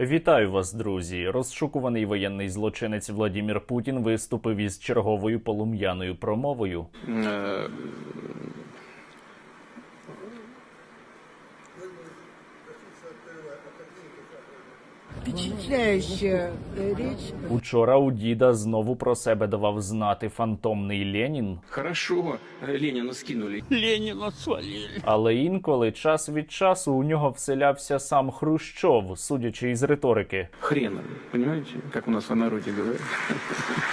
Вітаю вас, друзі! Розшукуваний воєнний злочинець Владімір Путін виступив із черговою полум'яною промовою. Э, Впечатляющая э, речь. Учора у діда знову про себе давав знати фантомний Ленін, Хорошо, э, Ленина скинули. Ленина свалили. але інколи час від часу у нього вселявся сам Хрущов, судячи із риторики. Хреном, понимаете, как у нас в народе говорят.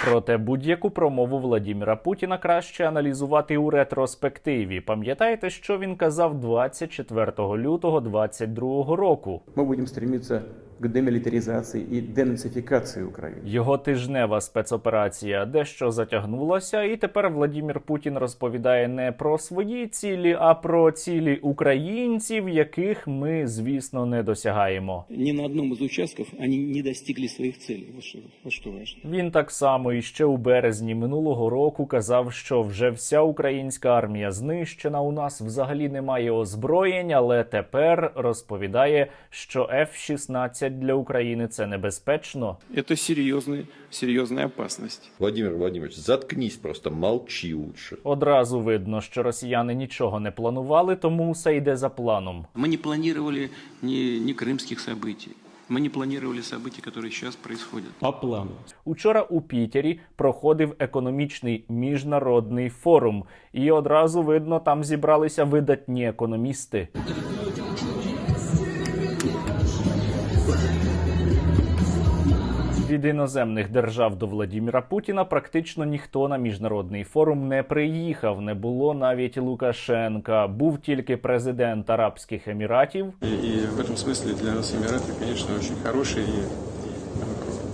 Проте будь-яку промову Владіміра Путіна краще аналізувати у ретроспективі. Пам'ятаєте, що він казав 24 лютого 22 року? мы будем стремиться к демилитаризации и денацификации Украины. Його тижнева спецоперація дещо затягнулася, і тепер Владімір Путін розповідає не про свої цілі, а про цілі українців, яких ми, звісно, не досягаємо. ни на одном из участков они не достигли своих целей. Вот что, вот что важно. Він так само і ще у березні минулого року казав, що вже вся українська армія знищена. У нас взагалі немає озброєнь, але тепер розповідає, що F-16 для України це небезпечно. Это серьезная, серьезная опасность. Владимир Владимирович, заткнись просто, молчи лучше. Одразу видно, що росіяни нічого не планували, тому все йде за планом. Мы не планировали ни, ни крымских событий. Мы не планировали события, которые сейчас происходят. По плану. Учора у Пітері проходив економічний міжнародний форум, і одразу видно, там зібралися видатні економісти. Від іноземних держав до Владіміра Путіна практично ніхто на міжнародний форум не приїхав. Не було навіть Лукашенка. Був тільки президент Арабських Еміратів, И, и в этом смысле для нас Эмираты, конечно, очень хороший и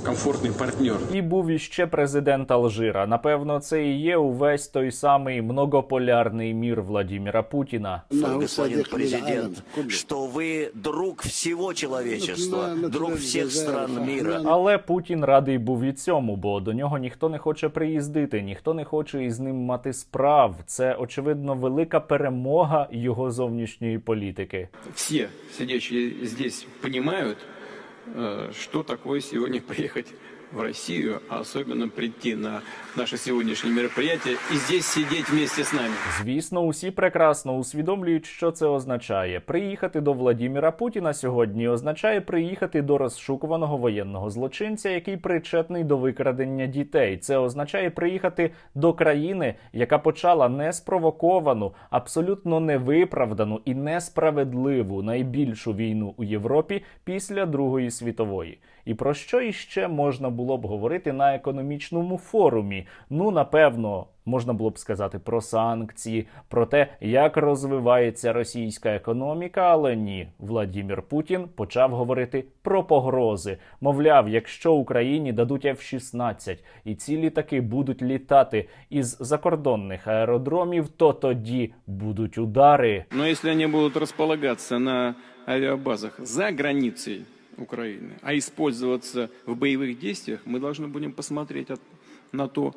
э, комфортный партнер. І був іще президент Алжира. Напевно, це і є увесь той самий многополярний мір Владіміра Путіна. господин президент, что вы друг всего человечества, друг всех стран мира. Але Путін радий був і цьому, бо до нього ніхто не хоче приїздити, ніхто не хоче із ним мати справ. Це очевидно велика перемога його зовнішньої політики. Все сидящие здесь понимают, э, что такое сегодня приехать в Россию, а особенно прийти на наше сегодняшнее мероприятие и здесь сидеть вместе с нами. Звісно, усі прекрасно усвідомлюють, що це означає. Приїхати до Владіміра Путіна сьогодні означає приїхати до розшукуваного воєнного злочинця, який причетний до викрадення дітей. Це означає приїхати до країни, яка почала неспровоковану, абсолютно невиправдану і несправедливу найбільшу війну у Європі після Другої світової. І про що іще можна було б говорити на економічному форумі? Ну, напевно, можна було б сказати про санкції, про те, як розвивається російська економіка, але ні, Владімір Путін почав говорити про погрози. Мовляв, якщо Україні дадуть F-16 і ці літаки будуть літати із закордонних аеродромів, то тоді будуть удари. Но если они будут располагаться на авиабазах за границей Украины, а использоваться в боевых действиях, мы должны будем посмотреть от- на то,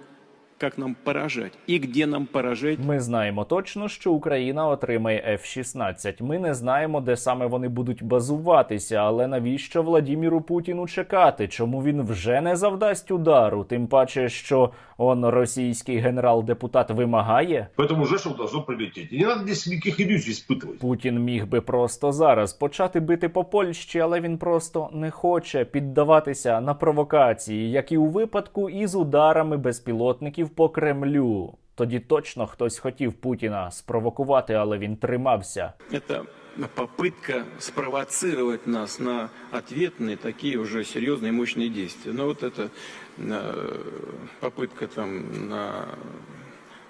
как нам поражать и где нам поражать. Ми знаємо точно, що Україна отримає F-16. Ми не знаємо, де саме вони будуть базуватися. Але навіщо Владіміру Путіну чекати? Чому він вже не завдасть удару? Тим паче, що он російський генерал-депутат вимагає. Поэтому Жешев должно прилететь. И не надо здесь никаких иллюзий испытывать. Путін міг би просто зараз почати бити по Польщі, але він просто не хоче піддаватися на провокації, як і у випадку із ударами безпілотників по Кремлю. Тоді точно хтось хотів Путіна спровокувати, але він тримався. Это попытка спровоцировать нас на ответные такие уже серьезные мощные действия. Но вот эта э, попытка там на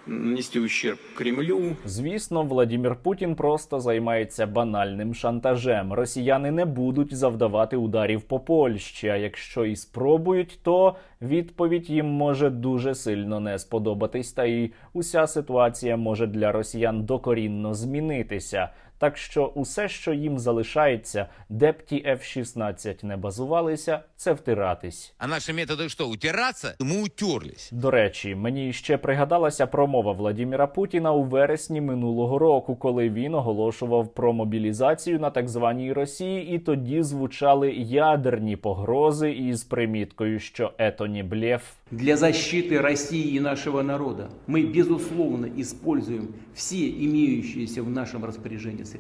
нанести ущерб Кремлю, Звісно, Владімір Путін просто займається банальним шантажем. Росіяни не будуть завдавати ударів по Польщі. А якщо і спробують, то відповідь їм може дуже сильно не сподобатись, та і уся ситуація може для росіян докорінно змінитися. Так що усе, що їм залишається, де б ті F-16 не базувалися, це втиратись. А наши методы что, утираться? Мы утерлись. До речі, мені ще пригадалася промова Владіміра Путіна у вересні минулого року, коли він оголошував про мобілізацію на так званій Росії, і тоді звучали ядерні погрози із приміткою, що ето не блеф. Для защиты России и нашего народа мы, безусловно, используем все имеющиеся в нашем распоряжении средства.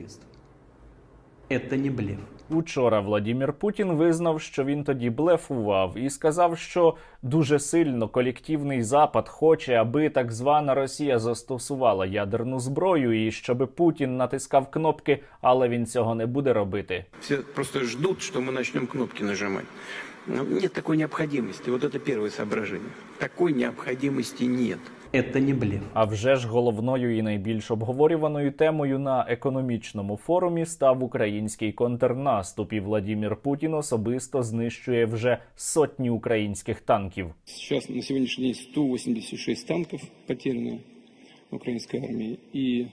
Это не блеф. Учора Владімір Путін визнав, що він тоді блефував, і сказав, що дуже сильно колективний Запад хоче, аби так звана Росія застосувала ядерну зброю, і щоб Путін натискав кнопки, але він цього не буде робити. Все просто ждут, что мы начнем кнопки нажимать. Но Нет такой необходимости. Вот это первое соображение. Такой необходимости нет. Это не блеф. А вже ж головною і найбільш обговорюваною темою на економічному форумі став український контрнаступ. І Владімір Путін особисто знищує вже сотні українських танків. Сейчас на сегодняшний день 186 танков потеряно украинской армии и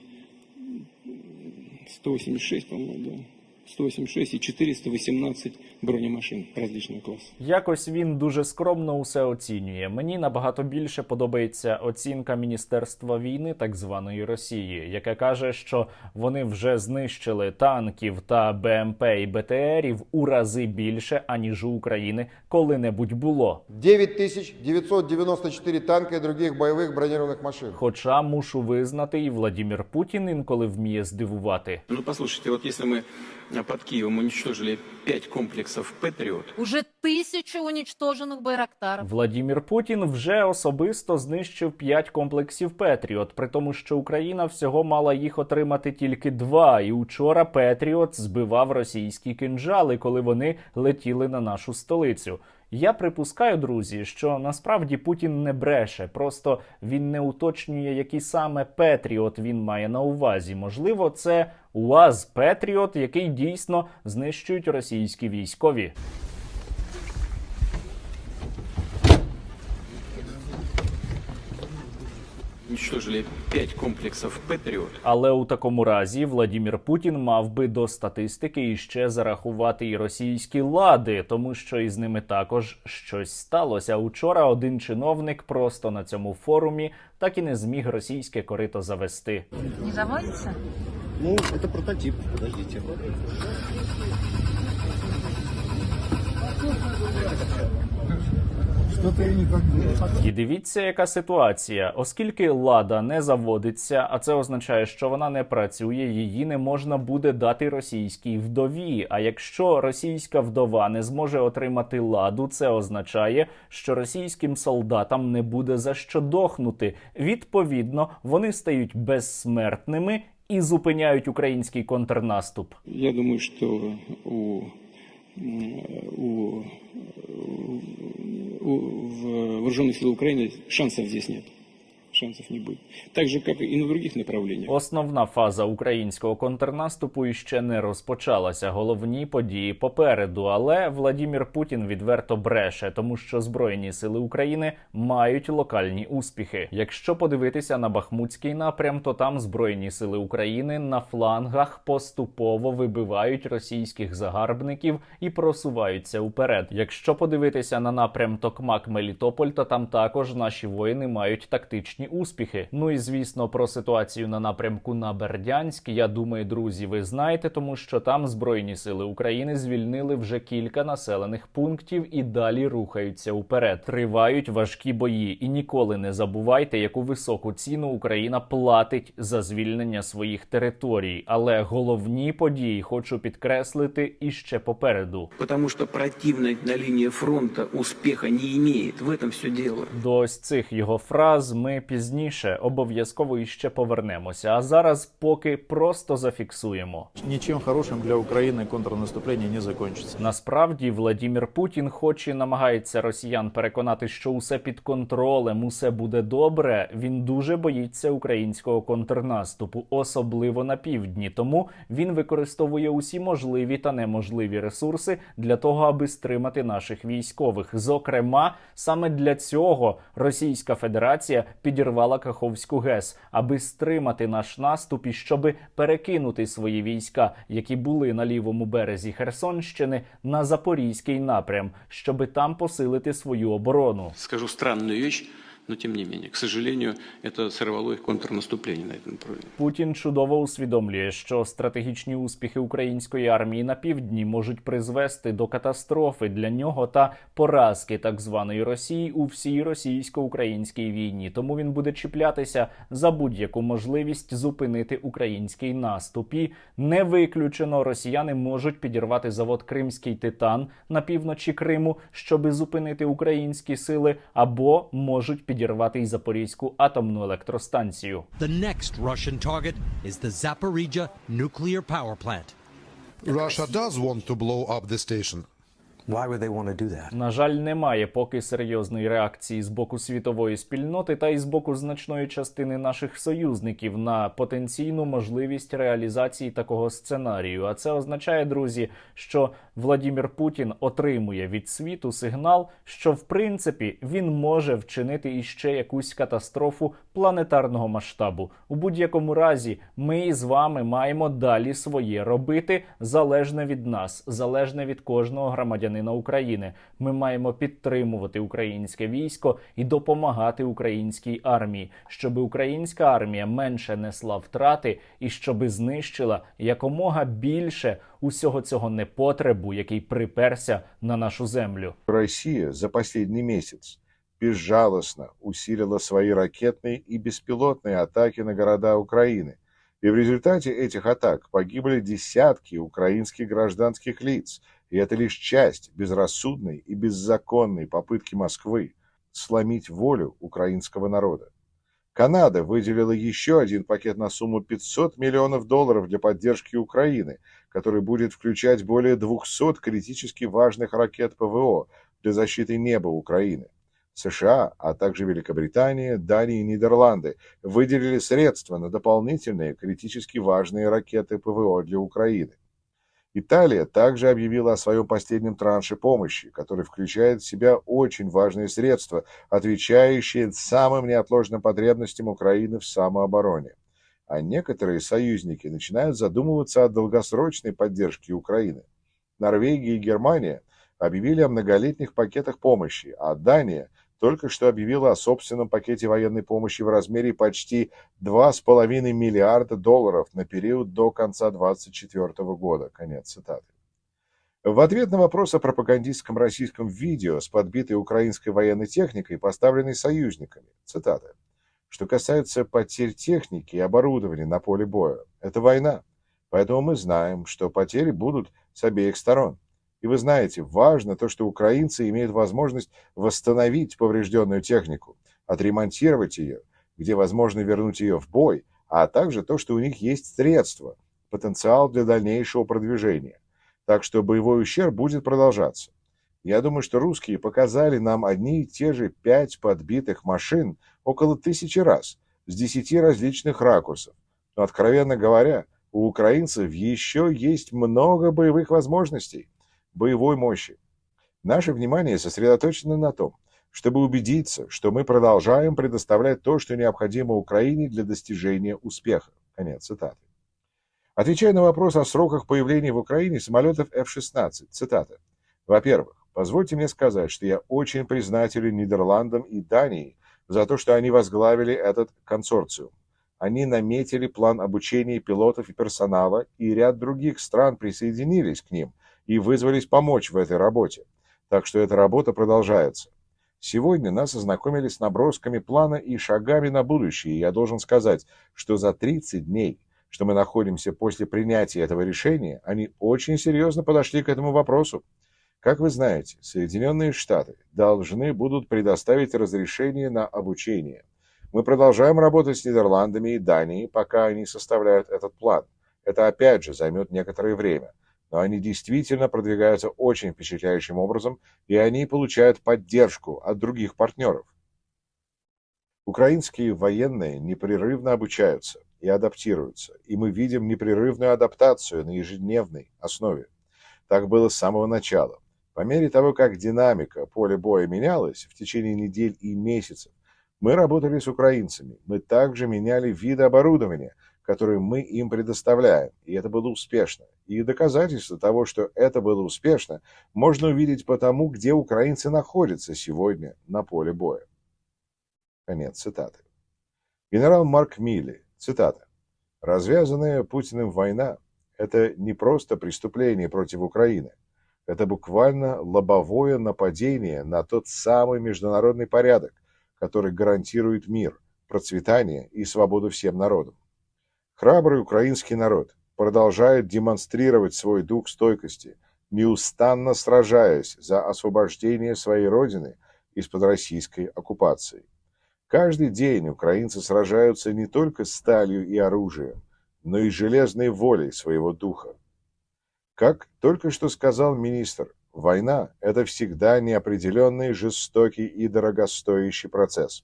186, по-моему, да. 186 и 418 бронемашин различного класса. Якось він дуже скромно усе оцінює. Мені набагато більше подобається оцінка Міністерства війни так званої Росії, яке каже, що вони вже знищили танків та БМП і БТРів у рази більше аніж у України коли-небудь було. 9994 танка и других боевых бронированных машин. Хоча мушу визнати, і Владімір Путін інколи вміє здивувати. Ну, послушайте, вот если мы а, под Киевом уничтожили пять комплексов «Патриот», Уже тысячи уничтоженных байрактаров. Владімір Путін вже особисто знищив п'ять комплексів Петріот, при тому, що Україна всього мала їх отримати тільки два. І учора Петріот збивав російські кинжали, коли вони летіли на нашу столицю. Я припускаю, друзі, що насправді Путін не бреше, просто він не уточнює, які саме Петріот він має на увазі. Можливо, це УАЗ Петріот, який дійсно знищують російські військові. уничтожили пять комплексов «Патриот», Але у такому разі Владімір Путін мав би до статистики іще зарахувати і російські лади, тому що із ними також щось сталося. Учора один чиновник просто на цьому форумі так і не зміг російське корито завести. Не заводится? Ну, это прототип, подождите. І дивіться, яка ситуація. Оскільки лада не заводиться, а це означає, що вона не працює, її не можна буде дати російській вдові. А якщо російська вдова не зможе отримати ладу, це означає, що російським солдатам не буде за що дохнути. Відповідно, вони стають безсмертними і зупиняють український контрнаступ. Я думаю, що у, у, у, у в вооруженных сил Украины шансов здесь нет. Шансов не будет. Так же, как и на других направлениях. Основна фаза українського контрнаступу іще не розпочалася. Головні події попереду. Але Владімір Путін відверто бреше, тому що збройні сили України мають локальні успіхи. Якщо подивитися на Бахмутський напрям, то там збройні сили України на флангах поступово вибивають російських загарбників і просуваються уперед. Якщо подивитися на напрям Токмак Мелітополь, то там також наші воїни мають тактичні успіхи. Ну і звісно, про ситуацію на напрямку на Бердянськ. Я думаю, друзі, ви знаєте, тому що там збройні сили України звільнили вже кілька населених пунктів і далі рухаються уперед. Тривають важкі бої, і ніколи не забувайте, яку високу ціну Україна платить за звільнення своїх територій. Але головні події хочу підкреслити іще попереду. потому что противник на линии фронта успеха не имеет. В этом все дело. До ось цих його фраз ми пізніше обов'язково іще повернемося. А зараз поки просто зафіксуємо. Ничем хорошим для Украины контрнаступление не закончится. Насправді Владімір Путін, хоч і намагається росіян переконати, що усе під контролем, усе буде добре. Він дуже боїться українського контрнаступу, особливо на півдні. Тому він використовує усі можливі та неможливі ресурси для того, аби стримати наших військових. Зокрема, саме для цього Російська Федерація підірвала підірвала Каховську ГЕС, аби стримати наш наступ і щоби перекинути свої війська, які були на лівому березі Херсонщини, на запорізький напрям, щоби там посилити свою оборону. Скажу странну вещь, но тем не менее, к сожалению, это сорвало их контрнаступление на этом направлении. Путін чудово усвідомлює, що стратегічні успіхи української армії на півдні можуть призвести до катастрофи для нього та поразки так званої Росії у всій російсько-українській війні. Тому він буде чіплятися за будь-яку можливість зупинити український наступ. І не виключено, росіяни можуть підірвати завод Кримський Титан на півночі Криму, щоби зупинити українські сили, або можуть підірвати й Запорізьку атомну електростанцію. The next Russian target is the Zaporizhia nuclear power plant. Russia does want to blow up the station. Why would they want to do that? На жаль, немає поки серйозної реакції з боку світової спільноти та й з боку значної частини наших союзників на потенційну можливість реалізації такого сценарію. А це означає, друзі, що Владімір Путін отримує від світу сигнал, що в принципі він може вчинити іще якусь катастрофу планетарного масштабу. У будь-якому разі, ми з вами маємо далі своє робити залежне від нас, залежне від кожного громадянина України. Ми маємо підтримувати українське військо і допомагати українській армії, щоб українська армія менше несла втрати і щоб знищила якомога більше усього цього непотребу, який приперся на нашу землю. Россия за последний месяц безжалостно усилила свои ракетные и беспилотные атаки на города Украины. И в результате этих атак погибли десятки украинских гражданских лиц. И это лишь часть безрассудной и беззаконной попытки Москвы сломить волю украинского народа. Канада выделила еще один пакет на сумму 500 миллионов долларов для поддержки Украины, который будет включать более 200 критически важных ракет ПВО для защиты неба Украины. США, а также Великобритания, Дания и Нидерланды выделили средства на дополнительные критически важные ракеты ПВО для Украины. Италия также объявила о своем последнем транше помощи, который включает в себя очень важные средства, отвечающие самым неотложным потребностям Украины в самообороне. А некоторые союзники начинают задумываться о долгосрочной поддержке Украины. Норвегия и Германия объявили о многолетних пакетах помощи, а Дания только что объявила о собственном пакете военной помощи в размере почти 2,5 миллиарда долларов на период до конца 2024 года. Конец цитаты. В ответ на вопрос о пропагандистском российском видео с подбитой украинской военной техникой, поставленной союзниками, цитата, что касается потерь техники и оборудования на поле боя, это война, поэтому мы знаем, что потери будут с обеих сторон. И вы знаете, важно то, что украинцы имеют возможность восстановить поврежденную технику, отремонтировать ее, где возможно вернуть ее в бой, а также то, что у них есть средства, потенциал для дальнейшего продвижения. Так что боевой ущерб будет продолжаться. Я думаю, что русские показали нам одни и те же пять подбитых машин около тысячи раз, с десяти различных ракурсов. Но, откровенно говоря, у украинцев еще есть много боевых возможностей боевой мощи. Наше внимание сосредоточено на том, чтобы убедиться, что мы продолжаем предоставлять то, что необходимо Украине для достижения успеха. Конец цитаты. Отвечая на вопрос о сроках появления в Украине самолетов F-16, цитата. Во-первых, позвольте мне сказать, что я очень признателен Нидерландам и Дании за то, что они возглавили этот консорциум. Они наметили план обучения пилотов и персонала, и ряд других стран присоединились к ним – и вызвались помочь в этой работе. Так что эта работа продолжается. Сегодня нас ознакомили с набросками плана и шагами на будущее. Я должен сказать, что за 30 дней, что мы находимся после принятия этого решения, они очень серьезно подошли к этому вопросу. Как вы знаете, Соединенные Штаты должны будут предоставить разрешение на обучение. Мы продолжаем работать с Нидерландами и Данией, пока они составляют этот план. Это опять же займет некоторое время но они действительно продвигаются очень впечатляющим образом, и они получают поддержку от других партнеров. Украинские военные непрерывно обучаются и адаптируются, и мы видим непрерывную адаптацию на ежедневной основе. Так было с самого начала. По мере того, как динамика поля боя менялась в течение недель и месяцев, Мы работали с украинцами, мы также меняли виды оборудования, которые мы им предоставляем, и это было успешно. И доказательство того, что это было успешно, можно увидеть по тому, где украинцы находятся сегодня на поле боя. Конец цитаты. Генерал Марк Милли, цитата. «Развязанная Путиным война – это не просто преступление против Украины, это буквально лобовое нападение на тот самый международный порядок, который гарантирует мир, процветание и свободу всем народам. Храбрый украинский народ продолжает демонстрировать свой дух стойкости, неустанно сражаясь за освобождение своей родины из-под российской оккупации. Каждый день украинцы сражаются не только сталью и оружием, но и железной волей своего духа. Как только что сказал министр, война – это всегда неопределенный, жестокий и дорогостоящий процесс.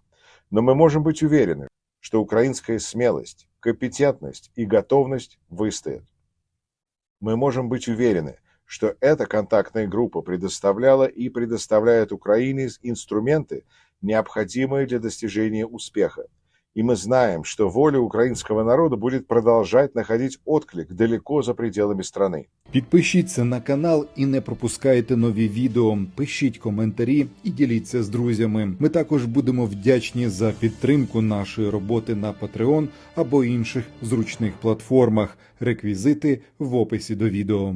Но мы можем быть уверены, что украинская смелость, компетентность и готовность выстоят. Мы можем быть уверены, что эта контактная группа предоставляла и предоставляет Украине инструменты, необходимые для достижения успеха. И мы знаем, что воля українського народу буде продовжати находить отклик далеко за пределами страны. Підпишіться на канал і не пропускайте нові відео. Пишіть коментарі і діліться з друзями. Ми також будемо вдячні за підтримку нашої роботи на Patreon або інших зручних платформах. Реквізити в описі до відео.